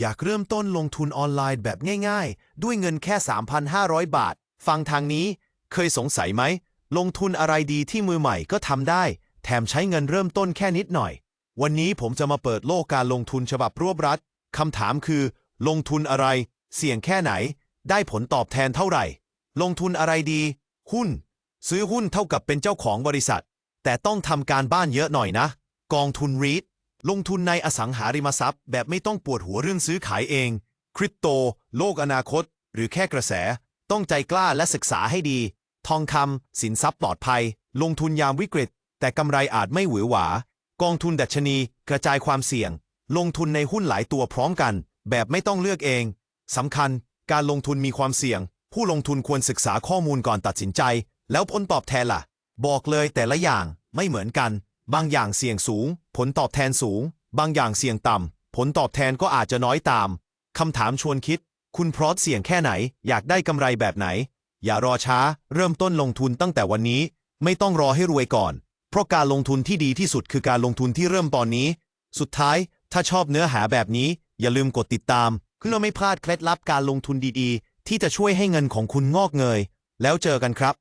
อยากเริ่มต้นลงทุนออนไลน์แบบง่ายๆ ด้วยเงินแค่ 3,500 บาท ฟังทางนี้ เคยสงสัยไหม ลงทุนอะไรดีที่มือใหม่ก็ทำได้ แถมใช้เงินเริ่มต้นแค่นิดหน่อย วันนี้ผมจะมาเปิดโลกการลงทุนฉบับรวบรัดคำถามคือ ลงทุนอะไร เสี่ยงแค่ไหน ได้ผลตอบแทนเท่าไหร่ ลงทุนอะไรดี หุ้น ซื้อหุ้นเท่ากับเป็นเจ้าของบริษัท แต่ต้องทำการบ้านเยอะหน่อยนะ กองทุนรีท ลงทุนในอสังหาริมทรัพย์ แบบไม่ต้องปวดหัวเรื่องซื้อขายเอง คริปโต โลกอนาคต หรือแค่กระแส ต้องใจกล้าและศึกษาให้ดี ทองคำสินทรัพย์ปลอดภัย ลงทุนยามวิกฤต แต่กำไรอาจไม่หวือหวา กองทุนดัชนี กระจายความเสี่ยง ลงทุนในหุ้นหลายตัวพร้อมกัน แบบไม่ต้องเลือกเองสำคัญ การลงทุนมีความเสี่ยง ผู้ลงทุนควรศึกษาข้อมูลก่อนตัดสินใจ แล้วผลตอบแทนล่ะ บอกเลยแต่ละอย่างไม่เหมือนกัน บางอย่างเสี่ยงสูง ผลตอบแทนสูง บางอย่างเสี่ยงต่ำ ผลตอบแทนก็อาจจะน้อยตาม คำถามชวนคิด คุณพร้อมเสี่ยงแค่ไหน อยากได้กำไรแบบไหน อย่ารอช้า เริ่มต้นลงทุนตั้งแต่วันนี้ ไม่ต้องรอให้รวยก่อน เพราะการลงทุนที่ดีที่สุดคือการลงทุนที่เริ่มตอนนี้ สุดท้าย ถ้าชอบเนื้อหาแบบนี้ อย่าลืมกดติดตามเพื่อไม่พลาดเคล็ดลับการลงทุนดีๆ ที่จะช่วยให้เงินของคุณงอกเงย แล้วเจอกันครับ